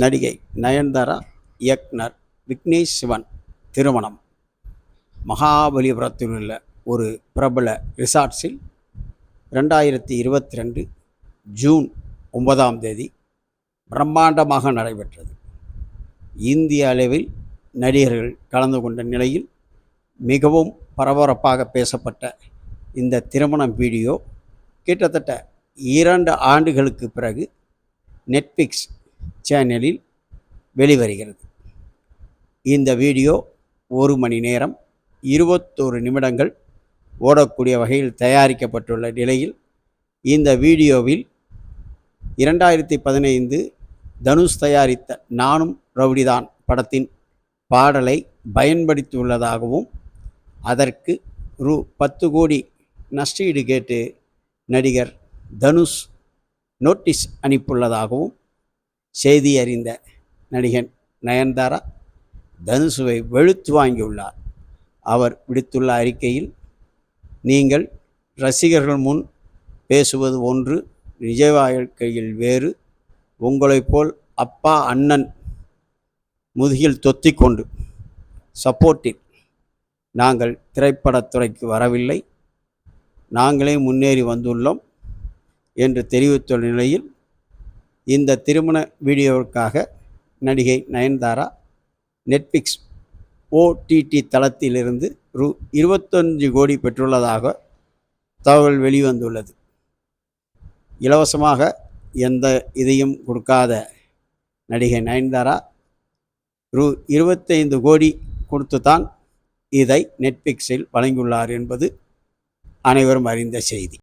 நடிகை நயன்தாரா இயக்குனர் விக்னேஷ் சிவன் திருமணம். மகாபலிபுரத்தில் உள்ள ஒரு பிரபல ரிசார்ட்ஸில் ரெண்டாயிரத்தி இருபத்தி ரெண்டு ஜூன் ஒன்பதாம் தேதி பிரம்மாண்டமாக நடைபெற்றது. இந்திய அளவில் நடிகர்கள் கலந்து கொண்ட நிலையில் மிகவும் பரபரப்பாக பேசப்பட்ட இந்த திருமணம் வீடியோ கிட்டத்தட்ட இரண்டு ஆண்டுகளுக்கு பிறகு நெட்ஃப்ளிக்ஸ் சேனலில் வெளிவருகிறது. இந்த வீடியோ ஒரு மணி நேரம் இருபத்தோரு நிமிடங்கள் ஓடக்கூடிய வகையில் தயாரிக்கப்பட்டுள்ள நிலையில் இந்த வீடியோவில் இரண்டாயிரத்தி பதினைந்து தனுஷ் தயாரித்த நானும் ரவுடிதான் படத்தின் பாடலை பயன்படுத்தியுள்ளதாகவும் அதற்கு ரூ பத்து கோடி நஷ்டஈடு கேட்டு நடிகர் தனுஷ் நோட்டீஸ் அனுப்பியுள்ளதாகவும் செய்தி அறிந்த நடிகன் நயன்தாரா தனுசுவை வெளுத்து வாங்கியுள்ளார். அவர் விடுத்துள்ள அறிக்கையில் நீங்கள் ரசிகர்கள் முன் பேசுவது ஒன்று நிஜ வாழ்க்கையில் வேறு. உங்களைப் போல் அப்பா அண்ணன் முதுகில் தொத்திக்கொண்டு சப்போர்ட்டில் நாங்கள் திரைப்படத்துறைக்கு வரவில்லை. நாங்களே முன்னேறி வந்துள்ளோம் என்று தெரிவித்துள்ள நிலையில் இந்த திருமண வீடியோவுக்காக நடிகை நயன்தாரா நெட்ஃப்ளிக்ஸ் ஓடிடி தளத்திலிருந்து ரூ இருபத்தஞ்சு கோடி பெற்றுள்ளதாக தகவல் வெளிவந்துள்ளது. இலவசமாக எந்த இதையும் கொடுக்காத நடிகை நயன்தாரா ரூ இருபத்தைந்து கோடி கொடுத்து தான் இதை நெட்ஃப்ளிக்ஸில் வழங்கியுள்ளார் என்பது அனைவரும் அறிந்த செய்தி.